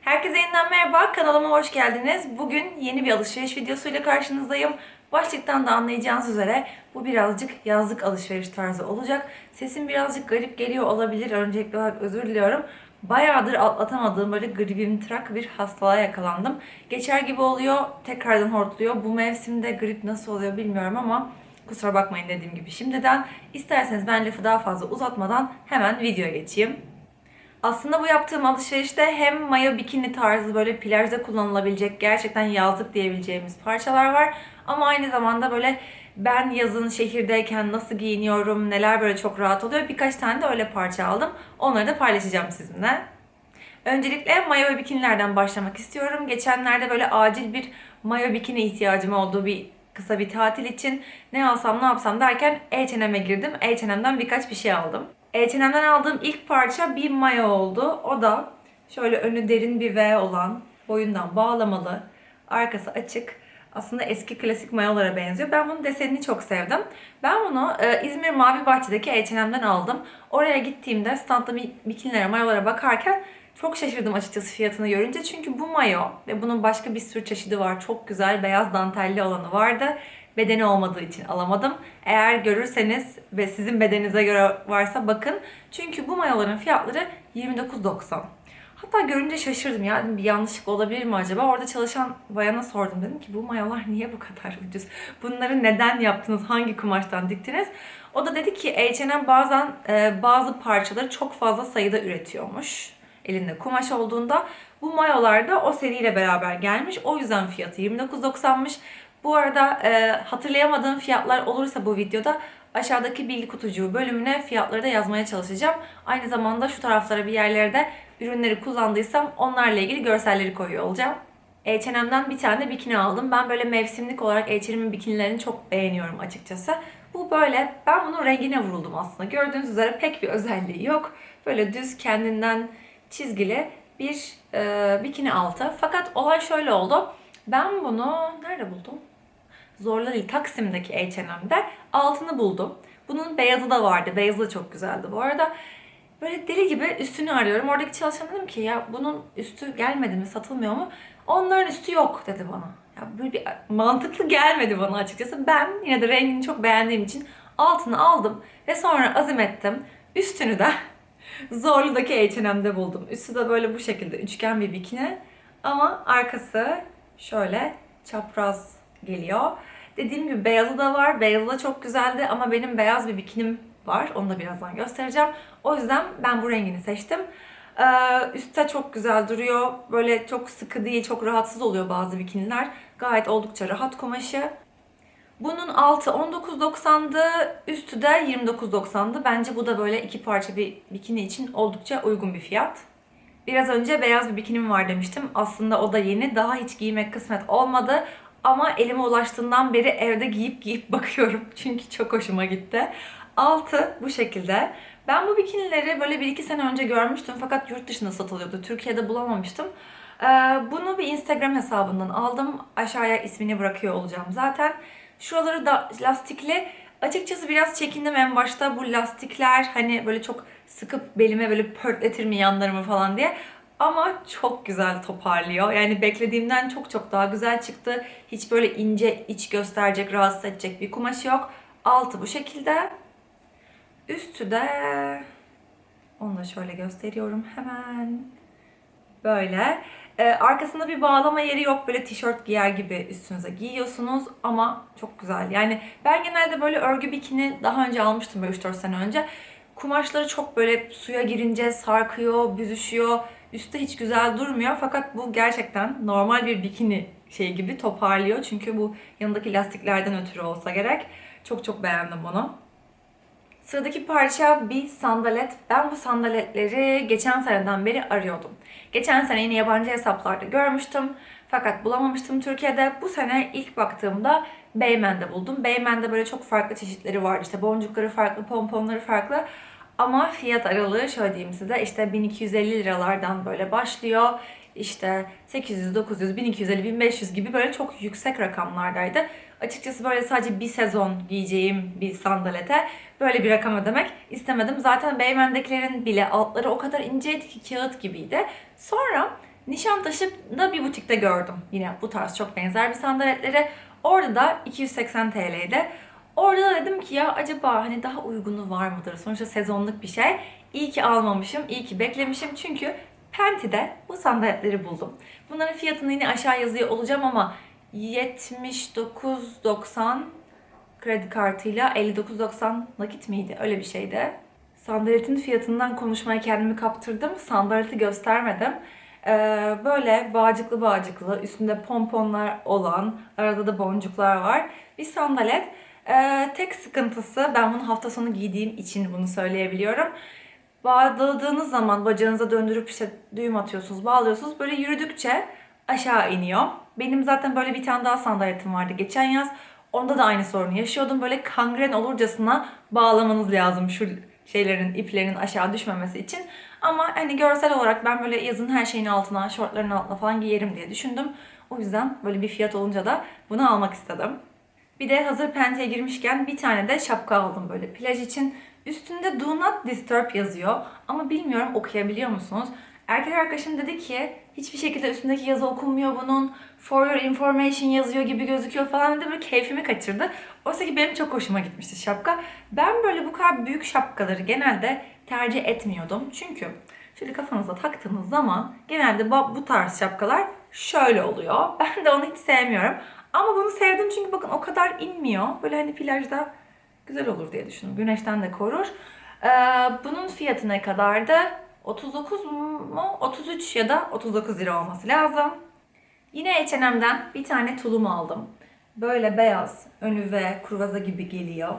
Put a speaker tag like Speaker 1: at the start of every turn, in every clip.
Speaker 1: Herkese yeniden merhaba, kanalıma hoş geldiniz. Bugün yeni bir alışveriş videosuyla karşınızdayım. Başlıktan da anlayacağınız üzere bu birazcık yazlık alışveriş tarzı olacak. Sesim birazcık garip geliyor olabilir. Öncelikli olarak özür diliyorum. Bayağıdır atlatamadığım böyle gribim trak bir hastalığa yakalandım. Geçer gibi oluyor, tekrardan hortluyor. Bu mevsimde grip nasıl oluyor bilmiyorum ama kusura bakmayın dediğim gibi şimdiden. İsterseniz ben lafı daha fazla uzatmadan hemen videoya geçeyim. Aslında bu yaptığım alışverişte hem mayo bikini tarzı böyle plajda kullanılabilecek gerçekten yazlık diyebileceğimiz parçalar var. Ama aynı zamanda böyle ben yazın şehirdeyken nasıl giyiniyorum, neler böyle çok rahat oluyor. Birkaç tane de öyle parça aldım. Onları da paylaşacağım sizinle. Öncelikle mayo ve bikinilerden başlamak istiyorum. Geçenlerde böyle acil bir mayo bikini ihtiyacım olduğu bir kısa bir tatil için ne alsam ne yapsam derken H&M'e girdim. H&M'den birkaç bir şey aldım. H&M'den aldığım ilk parça bir mayo oldu. O da şöyle önü derin bir V olan, boyundan bağlamalı, arkası açık. Aslında eski klasik mayolara benziyor. Ben bunun desenini çok sevdim. Ben bunu e, İzmir Mavi Bahçe'deki H&M'den aldım. Oraya gittiğimde standta bikinilere, mayolara bakarken çok şaşırdım açıkçası fiyatını görünce. Çünkü bu mayo ve bunun başka bir sürü çeşidi var. Çok güzel beyaz dantelli olanı vardı bedeni olmadığı için alamadım. Eğer görürseniz ve sizin bedeninize göre varsa bakın. Çünkü bu mayoların fiyatları 29.90. Hatta görünce şaşırdım ya bir yanlışlık olabilir mi acaba? Orada çalışan bayana sordum dedim ki bu mayolar niye bu kadar ucuz? Bunları neden yaptınız? Hangi kumaştan diktiniz? O da dedi ki H&M bazen e, bazı parçaları çok fazla sayıda üretiyormuş. Elinde kumaş olduğunda. Bu mayolar da o seriyle beraber gelmiş. O yüzden fiyatı 29.90'mış. Bu arada e, hatırlayamadığım fiyatlar olursa bu videoda aşağıdaki bilgi kutucuğu bölümüne fiyatları da yazmaya çalışacağım. Aynı zamanda şu taraflara bir yerlere de ürünleri kullandıysam onlarla ilgili görselleri koyuyor olacağım. H&M'den bir tane bikini aldım. Ben böyle mevsimlik olarak H&M'in bikinilerini çok beğeniyorum açıkçası. Bu böyle, ben bunun rengine vuruldum aslında. Gördüğünüz üzere pek bir özelliği yok. Böyle düz kendinden çizgili bir e, bikini altı. Fakat olay şöyle oldu. Ben bunu nerede buldum? Zorla değil Taksim'deki H&M'de altını buldum. Bunun beyazı da vardı. Beyazı da çok güzeldi bu arada. Böyle deli gibi üstünü arıyorum. Oradaki çalışan dedim ki ya bunun üstü gelmedi mi satılmıyor mu? Onların üstü yok dedi bana. Ya böyle bir mantıklı gelmedi bana açıkçası. Ben yine de rengini çok beğendiğim için altını aldım ve sonra azim ettim. Üstünü de Zorlu'daki H&M'de buldum. Üstü de böyle bu şekilde üçgen bir bikini. Ama arkası şöyle çapraz geliyor. Dediğim gibi beyazı da var. Beyazı da çok güzeldi ama benim beyaz bir bikinim var. Onu da birazdan göstereceğim. O yüzden ben bu rengini seçtim. Ee, üstte çok güzel duruyor. Böyle çok sıkı değil, çok rahatsız oluyor bazı bikiniler. Gayet oldukça rahat kumaşı. Bunun altı 19.90'dı, üstü de 29.90'dı. Bence bu da böyle iki parça bir bikini için oldukça uygun bir fiyat. Biraz önce beyaz bir bikinim var demiştim. Aslında o da yeni. Daha hiç giymek kısmet olmadı. Ama elime ulaştığından beri evde giyip giyip bakıyorum. Çünkü çok hoşuma gitti. Altı bu şekilde. Ben bu bikinileri böyle bir iki sene önce görmüştüm fakat yurt dışında satılıyordu. Türkiye'de bulamamıştım. Ee, bunu bir Instagram hesabından aldım. Aşağıya ismini bırakıyor olacağım zaten. Şuraları da lastikli. Açıkçası biraz çekindim en başta bu lastikler hani böyle çok sıkıp belime böyle pörtletir mi yanlarımı falan diye. Ama çok güzel toparlıyor. Yani beklediğimden çok çok daha güzel çıktı. Hiç böyle ince iç gösterecek, rahatsız edecek bir kumaş yok. Altı bu şekilde. Üstü de onu da şöyle gösteriyorum hemen. Böyle. Ee, arkasında bir bağlama yeri yok. Böyle tişört giyer gibi üstünüze giyiyorsunuz ama çok güzel. Yani ben genelde böyle örgü bikini daha önce almıştım böyle 3-4 sene önce. Kumaşları çok böyle suya girince sarkıyor, büzüşüyor. Üstte hiç güzel durmuyor fakat bu gerçekten normal bir bikini şey gibi toparlıyor. Çünkü bu yanındaki lastiklerden ötürü olsa gerek. Çok çok beğendim bunu. Sıradaki parça bir sandalet. Ben bu sandaletleri geçen seneden beri arıyordum. Geçen sene yine yabancı hesaplarda görmüştüm. Fakat bulamamıştım Türkiye'de. Bu sene ilk baktığımda Beymen'de buldum. Beymen'de böyle çok farklı çeşitleri var. İşte boncukları farklı, pomponları farklı. Ama fiyat aralığı şöyle diyeyim size işte 1250 liralardan böyle başlıyor. İşte 800, 900, 1250, 1500 gibi böyle çok yüksek rakamlardaydı. Açıkçası böyle sadece bir sezon giyeceğim bir sandalete böyle bir rakam ödemek istemedim. Zaten Beymen'dekilerin bile altları o kadar inceydi ki kağıt gibiydi. Sonra Nişantaşı'da bir butikte gördüm. Yine bu tarz çok benzer bir sandaletleri. Orada da 280 TL'ydi. Orada da dedim ki ya acaba hani daha uygunu var mıdır? Sonuçta sezonluk bir şey. İyi ki almamışım, iyi ki beklemişim. Çünkü Penti'de bu sandaletleri buldum. Bunların fiyatını yine aşağı yazıyor olacağım ama 79.90 kredi kartıyla 59.90 nakit miydi? Öyle bir şeydi. Sandaletin fiyatından konuşmaya kendimi kaptırdım. Sandaleti göstermedim. Ee, böyle bağcıklı bağcıklı, üstünde pomponlar olan, arada da boncuklar var. Bir sandalet. Ee, tek sıkıntısı, ben bunu hafta sonu giydiğim için bunu söyleyebiliyorum. Bağladığınız zaman bacağınıza döndürüp işte düğüm atıyorsunuz, bağlıyorsunuz. Böyle yürüdükçe aşağı iniyor. Benim zaten böyle bir tane daha sandaletim vardı geçen yaz. Onda da aynı sorunu yaşıyordum. Böyle kangren olurcasına bağlamanız lazım şu şeylerin, iplerin aşağı düşmemesi için. Ama hani görsel olarak ben böyle yazın her şeyin altına, şortların altına falan giyerim diye düşündüm. O yüzden böyle bir fiyat olunca da bunu almak istedim. Bir de hazır Pente'ye girmişken bir tane de şapka aldım böyle plaj için. Üstünde Do Not Disturb yazıyor ama bilmiyorum okuyabiliyor musunuz? Erkek arkadaşım dedi ki hiçbir şekilde üstündeki yazı okunmuyor bunun. For your information yazıyor gibi gözüküyor falan dedi böyle keyfimi kaçırdı. Oysa ki benim çok hoşuma gitmişti şapka. Ben böyle bu kadar büyük şapkaları genelde tercih etmiyordum. Çünkü şöyle kafanıza taktığınız zaman genelde bu tarz şapkalar şöyle oluyor. Ben de onu hiç sevmiyorum. Ama bunu sevdim çünkü bakın o kadar inmiyor. Böyle hani plajda güzel olur diye düşündüm. Güneşten de korur. Ee, bunun fiyatı ne kadardı? 39 mu? 33 ya da 39 lira olması lazım. Yine H&M'den bir tane tulum aldım. Böyle beyaz, önü ve kurvaza gibi geliyor.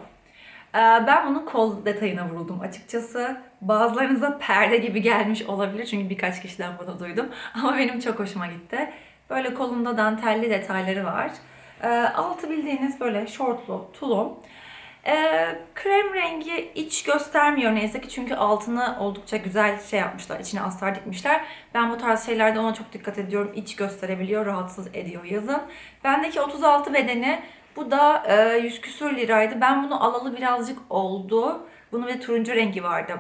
Speaker 1: Ee, Ben bunun kol detayına vuruldum açıkçası. Bazılarınıza perde gibi gelmiş olabilir çünkü birkaç kişiden bunu duydum. Ama benim çok hoşuma gitti. Böyle kolunda dantelli detayları var. Ee, Altı bildiğiniz böyle şortlu tulum. Ee, krem rengi iç göstermiyor neyse ki çünkü altını oldukça güzel şey yapmışlar. içine astar dikmişler. Ben bu tarz şeylerde ona çok dikkat ediyorum. İç gösterebiliyor, rahatsız ediyor yazın. Bendeki 36 bedeni bu da e, 100 küsür liraydı. Ben bunu alalı birazcık oldu. Bunun bir turuncu rengi vardı.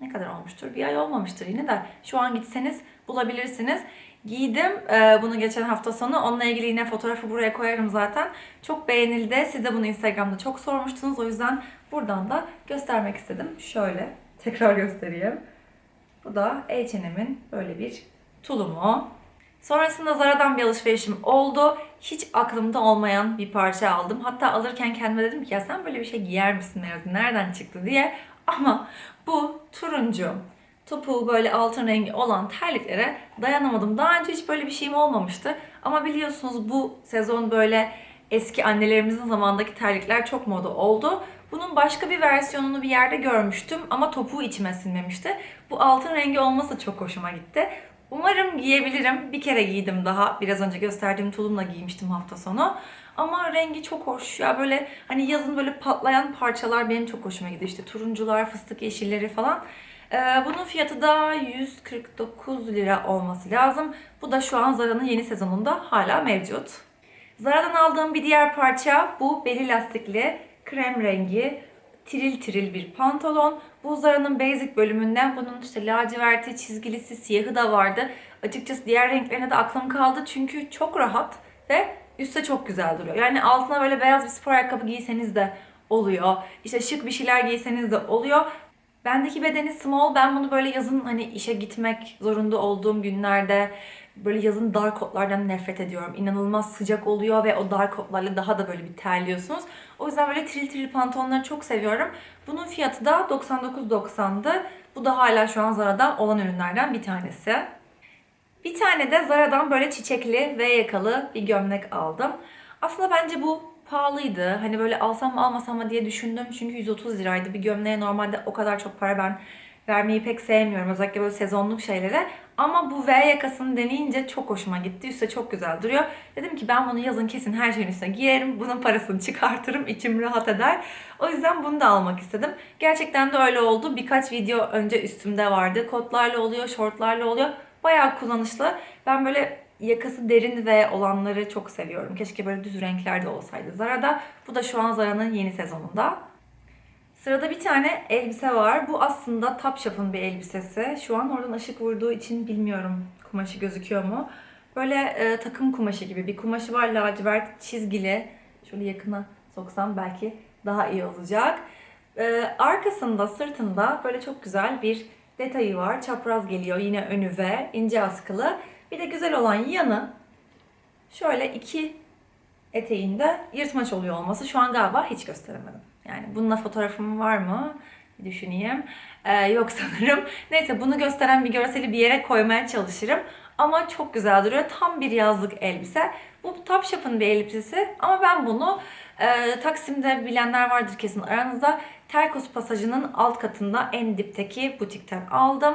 Speaker 1: Ne kadar olmuştur? Bir ay olmamıştır yine de. Şu an gitseniz bulabilirsiniz. Giydim e, bunu geçen hafta sonu. Onunla ilgili yine fotoğrafı buraya koyarım zaten. Çok beğenildi. Siz de bunu Instagram'da çok sormuştunuz. O yüzden buradan da göstermek istedim. Şöyle tekrar göstereyim. Bu da H&M'in böyle bir tulumu. Sonrasında Zara'dan bir alışverişim oldu. Hiç aklımda olmayan bir parça aldım. Hatta alırken kendime dedim ki ya sen böyle bir şey giyer misin Meryem? Nereden çıktı diye. Ama bu turuncu topuğu böyle altın rengi olan terliklere dayanamadım. Daha önce hiç böyle bir şeyim olmamıştı. Ama biliyorsunuz bu sezon böyle eski annelerimizin zamandaki terlikler çok moda oldu. Bunun başka bir versiyonunu bir yerde görmüştüm ama topuğu içime sinmemişti. Bu altın rengi olması çok hoşuma gitti. Umarım giyebilirim. Bir kere giydim daha. Biraz önce gösterdiğim tulumla giymiştim hafta sonu. Ama rengi çok hoş. Ya böyle hani yazın böyle patlayan parçalar benim çok hoşuma gidiyor. İşte turuncular, fıstık yeşilleri falan. Ee, bunun fiyatı da 149 lira olması lazım. Bu da şu an Zara'nın yeni sezonunda hala mevcut. Zara'dan aldığım bir diğer parça bu beli lastikli krem rengi tiril tiril bir pantolon. Bu Zara'nın basic bölümünden bunun işte laciverti, çizgilisi, siyahı da vardı. Açıkçası diğer renklerine de aklım kaldı çünkü çok rahat ve üstte çok güzel duruyor. Yani altına böyle beyaz bir spor ayakkabı giyseniz de oluyor. İşte şık bir şeyler giyseniz de oluyor. Bendeki bedeni small. Ben bunu böyle yazın hani işe gitmek zorunda olduğum günlerde böyle yazın dar kotlardan nefret ediyorum. İnanılmaz sıcak oluyor ve o dar kotlarla daha da böyle bir terliyorsunuz. O yüzden böyle tril tril pantolonları çok seviyorum. Bunun fiyatı da 99.90'dı. Bu da hala şu an Zara'da olan ürünlerden bir tanesi. Bir tane de Zara'dan böyle çiçekli ve yakalı bir gömlek aldım. Aslında bence bu pahalıydı. Hani böyle alsam mı almasam mı diye düşündüm. Çünkü 130 liraydı. Bir gömleğe normalde o kadar çok para ben vermeyi pek sevmiyorum. Özellikle böyle sezonluk şeylere. Ama bu V yakasını deneyince çok hoşuma gitti. Üstte çok güzel duruyor. Dedim ki ben bunu yazın kesin her şeyin üstüne giyerim. Bunun parasını çıkartırım. içim rahat eder. O yüzden bunu da almak istedim. Gerçekten de öyle oldu. Birkaç video önce üstümde vardı. Kotlarla oluyor, şortlarla oluyor. Bayağı kullanışlı. Ben böyle yakası derin ve olanları çok seviyorum. Keşke böyle düz renklerde olsaydı Zara'da. Bu da şu an Zara'nın yeni sezonunda. Sırada bir tane elbise var. Bu aslında Topshop'un bir elbisesi. Şu an oradan ışık vurduğu için bilmiyorum kumaşı gözüküyor mu? Böyle e, takım kumaşı gibi bir kumaşı var lacivert çizgili. Şöyle yakına soksam belki daha iyi olacak. E, arkasında sırtında böyle çok güzel bir detayı var. Çapraz geliyor yine önü ve ince askılı. Bir de güzel olan yanı şöyle iki eteğinde yırtmaç oluyor olması. Şu an galiba hiç gösteremedim. Yani bununla fotoğrafım var mı? Bir düşüneyim. Ee, yok sanırım. Neyse bunu gösteren bir görseli bir yere koymaya çalışırım. Ama çok güzel duruyor. Tam bir yazlık elbise. Bu Topshop'ın bir elbisesi ama ben bunu e, Taksim'de bilenler vardır kesin aranızda. Terkos pasajının alt katında en dipteki butikten aldım.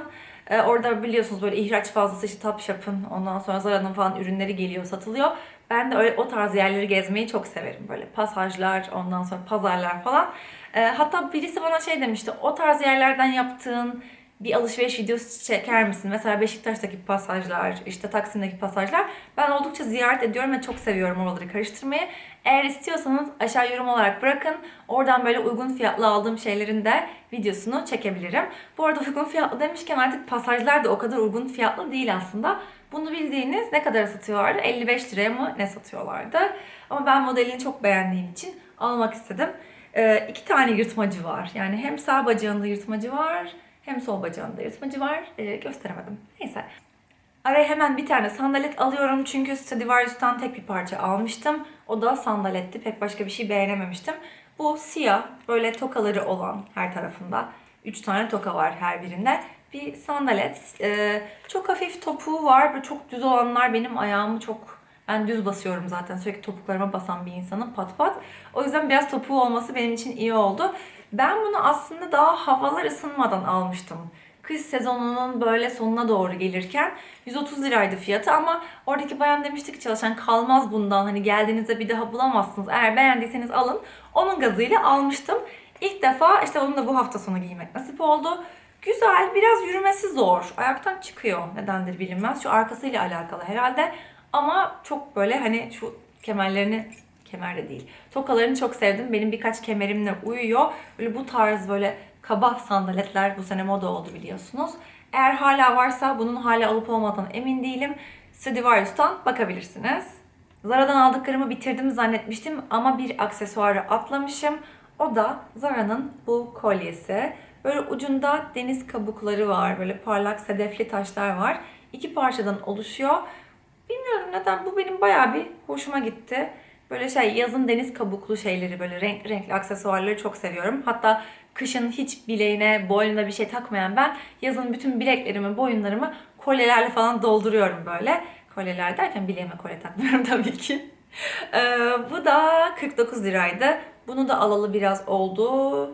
Speaker 1: E, orada biliyorsunuz böyle ihraç fazlası işte Topshop'ın ondan sonra Zara'nın falan ürünleri geliyor satılıyor. Ben de öyle o tarz yerleri gezmeyi çok severim. Böyle pasajlar, ondan sonra pazarlar falan. E, hatta birisi bana şey demişti. O tarz yerlerden yaptığın bir alışveriş videosu çeker misin? Mesela Beşiktaş'taki pasajlar, işte Taksim'deki pasajlar. Ben oldukça ziyaret ediyorum ve çok seviyorum oraları karıştırmayı. Eğer istiyorsanız aşağı yorum olarak bırakın. Oradan böyle uygun fiyatlı aldığım şeylerin de videosunu çekebilirim. Bu arada uygun fiyatlı demişken artık pasajlar da o kadar uygun fiyatlı değil aslında. Bunu bildiğiniz ne kadar satıyorlardı? 55 liraya mı ne satıyorlardı? Ama ben modelini çok beğendiğim için almak istedim. Ee, iki tane yırtmacı var. Yani hem sağ bacağında yırtmacı var hem sol bacağında yırtmacı var. Ee, gösteremedim. Neyse. Araya hemen bir tane sandalet alıyorum çünkü Stradivarius'tan tek bir parça almıştım. O da sandaletti. Pek başka bir şey beğenememiştim. Bu siyah, böyle tokaları olan her tarafında. Üç tane toka var her birinde. Bir sandalet. Ee, çok hafif topuğu var. Böyle çok düz olanlar benim ayağımı çok... Ben düz basıyorum zaten. Sürekli topuklarıma basan bir insanım pat pat. O yüzden biraz topuğu olması benim için iyi oldu. Ben bunu aslında daha havalar ısınmadan almıştım. Kış sezonunun böyle sonuna doğru gelirken 130 liraydı fiyatı ama oradaki bayan demişti ki çalışan kalmaz bundan hani geldiğinizde bir daha bulamazsınız. Eğer beğendiyseniz alın. Onun gazıyla almıştım. İlk defa işte onu da bu hafta sonu giymek nasip oldu. Güzel, biraz yürümesi zor. Ayaktan çıkıyor. Nedendir bilinmez. Şu arkasıyla alakalı herhalde. Ama çok böyle hani şu kemerlerini kemer de değil. Tokalarını çok sevdim. Benim birkaç kemerimle uyuyor. Böyle bu tarz böyle kaba sandaletler bu sene moda oldu biliyorsunuz. Eğer hala varsa bunun hala alıp olmadığını emin değilim. Stradivarius'tan bakabilirsiniz. Zara'dan aldıklarımı bitirdim zannetmiştim ama bir aksesuarı atlamışım. O da Zara'nın bu kolyesi. Böyle ucunda deniz kabukları var. Böyle parlak sedefli taşlar var. İki parçadan oluşuyor. Bilmiyorum neden bu benim bayağı bir hoşuma gitti. Böyle şey yazın deniz kabuklu şeyleri böyle renk renkli aksesuarları çok seviyorum. Hatta kışın hiç bileğine, boynuna bir şey takmayan ben yazın bütün bileklerimi, boyunlarımı kolyelerle falan dolduruyorum böyle. Kolyeler derken bileğime kolye takmıyorum tabii ki. Ee, bu da 49 liraydı. Bunu da alalı biraz oldu.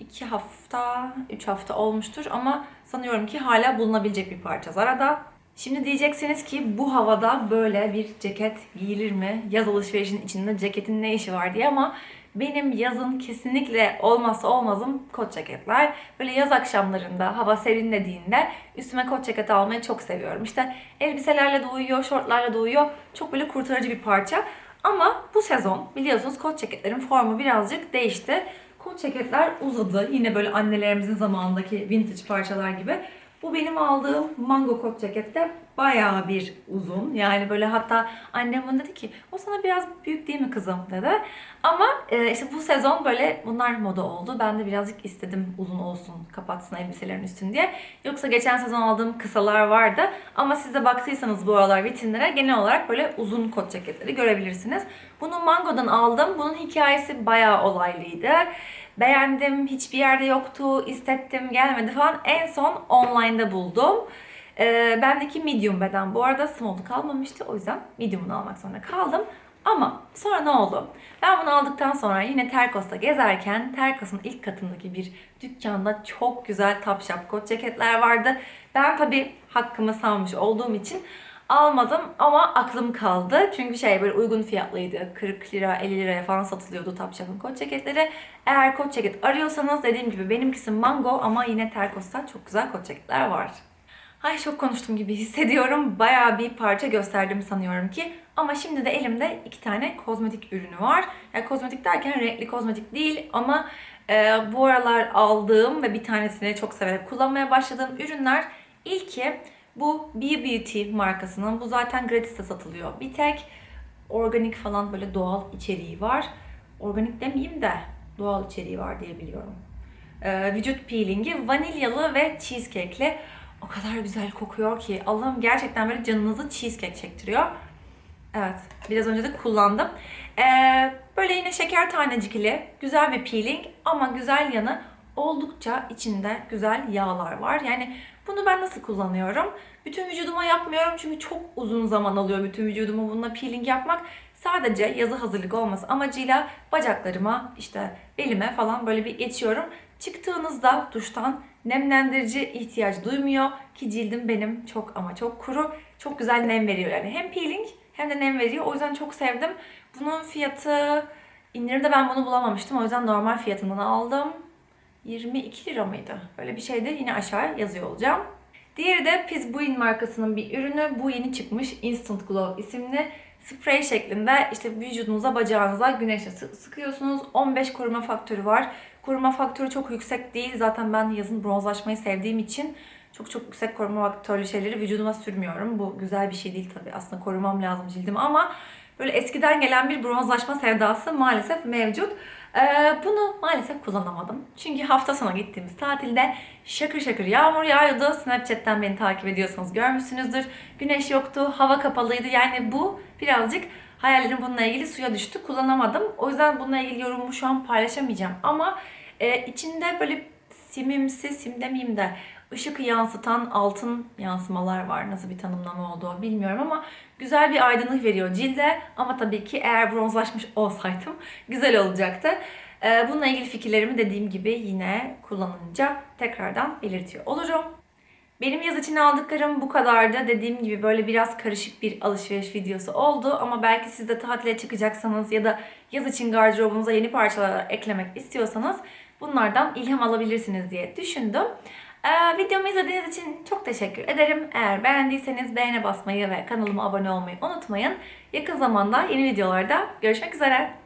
Speaker 1: 2 hafta, 3 hafta olmuştur ama sanıyorum ki hala bulunabilecek bir parça Zara'da. Şimdi diyeceksiniz ki bu havada böyle bir ceket giyilir mi? Yaz alışverişinin içinde ceketin ne işi var diye ama benim yazın kesinlikle olmazsa olmazım kot ceketler. Böyle yaz akşamlarında hava serinlediğinde üstüme kot ceket almayı çok seviyorum. İşte elbiselerle de uyuyor, şortlarla da uyuyor. Çok böyle kurtarıcı bir parça. Ama bu sezon biliyorsunuz kot ceketlerin formu birazcık değişti. Kot ceketler uzadı. Yine böyle annelerimizin zamanındaki vintage parçalar gibi. Bu benim aldığım mango kot cekette bayağı bir uzun. Yani böyle hatta annem bana dedi ki o sana biraz büyük değil mi kızım dedi. Ama e, işte bu sezon böyle bunlar moda oldu. Ben de birazcık istedim uzun olsun kapatsın elbiselerin üstünü diye. Yoksa geçen sezon aldığım kısalar vardı. Ama siz de baktıysanız bu aralar vitrinlere genel olarak böyle uzun kot ceketleri görebilirsiniz. Bunu Mango'dan aldım. Bunun hikayesi bayağı olaylıydı. Beğendim, hiçbir yerde yoktu, istettim, gelmedi falan. En son online'da buldum. Ee, bendeki medium beden bu arada small'u kalmamıştı. O yüzden medium'unu almak zorunda kaldım. Ama sonra ne oldu? Ben bunu aldıktan sonra yine Terkos'ta gezerken Terkos'un ilk katındaki bir dükkanda çok güzel Topshop kot ceketler vardı. Ben tabii hakkımı savmış olduğum için almadım ama aklım kaldı. Çünkü şey böyle uygun fiyatlıydı. 40 lira 50 liraya falan satılıyordu Topshop'un kot ceketleri. Eğer kot ceket arıyorsanız dediğim gibi benimkisi mango ama yine Terkos'ta çok güzel kot ceketler var. Ay çok konuştum gibi hissediyorum. Bayağı bir parça gösterdim sanıyorum ki. Ama şimdi de elimde iki tane kozmetik ürünü var. Yani kozmetik derken renkli kozmetik değil ama e, bu aralar aldığım ve bir tanesini çok severek kullanmaya başladığım ürünler. İlki Bu Be Beauty markasının. Bu zaten gratis'te satılıyor. Bir tek organik falan böyle doğal içeriği var. Organik demeyeyim de doğal içeriği var diye biliyorum. Ee, vücut peelingi vanilyalı ve cheesecake'li. O kadar güzel kokuyor ki Allah'ım gerçekten böyle canınızı cheesecake çektiriyor. Evet, biraz önce de kullandım. Ee, böyle yine şeker tanecikli, güzel bir peeling ama güzel yanı oldukça içinde güzel yağlar var. Yani bunu ben nasıl kullanıyorum? Bütün vücuduma yapmıyorum çünkü çok uzun zaman alıyor bütün vücuduma bununla peeling yapmak. Sadece yazı hazırlık olması amacıyla bacaklarıma, işte belime falan böyle bir geçiyorum. Çıktığınızda duştan nemlendirici ihtiyaç duymuyor ki cildim benim çok ama çok kuru. Çok güzel nem veriyor yani hem peeling hem de nem veriyor. O yüzden çok sevdim. Bunun fiyatı indirimde ben bunu bulamamıştım. O yüzden normal fiyatından aldım. 22 lira mıydı? Böyle bir şeydi. Yine aşağı yazıyor olacağım. Diğeri de Pizbuin markasının bir ürünü. Bu yeni çıkmış Instant Glow isimli sprey şeklinde işte vücudunuza, bacağınıza güneşe sı- sıkıyorsunuz. 15 koruma faktörü var. Koruma faktörü çok yüksek değil. Zaten ben yazın bronzlaşmayı sevdiğim için çok çok yüksek koruma faktörlü şeyleri vücuduma sürmüyorum. Bu güzel bir şey değil tabii. Aslında korumam lazım cildimi ama böyle eskiden gelen bir bronzlaşma sevdası maalesef mevcut. Ee, bunu maalesef kullanamadım. Çünkü hafta sonu gittiğimiz tatilde şakır şakır yağmur yağıyordu. Snapchat'ten beni takip ediyorsanız görmüşsünüzdür. Güneş yoktu, hava kapalıydı. Yani bu birazcık hayallerim bununla ilgili suya düştü. Kullanamadım. O yüzden bununla ilgili yorumumu şu an paylaşamayacağım. Ama e, içinde böyle simimsi, sim demeyeyim de ışık yansıtan altın yansımalar var. Nasıl bir tanımlama olduğu bilmiyorum ama güzel bir aydınlık veriyor cilde. Ama tabii ki eğer bronzlaşmış olsaydım güzel olacaktı. Ee, Bununla ilgili fikirlerimi dediğim gibi yine kullanınca tekrardan belirtiyor olurum. Benim yaz için aldıklarım bu kadardı. Dediğim gibi böyle biraz karışık bir alışveriş videosu oldu. Ama belki siz de tatile çıkacaksanız ya da yaz için gardırobunuza yeni parçalar eklemek istiyorsanız bunlardan ilham alabilirsiniz diye düşündüm. Ee, videomu izlediğiniz için çok teşekkür ederim. Eğer beğendiyseniz beğene basmayı ve kanalıma abone olmayı unutmayın. Yakın zamanda yeni videolarda görüşmek üzere.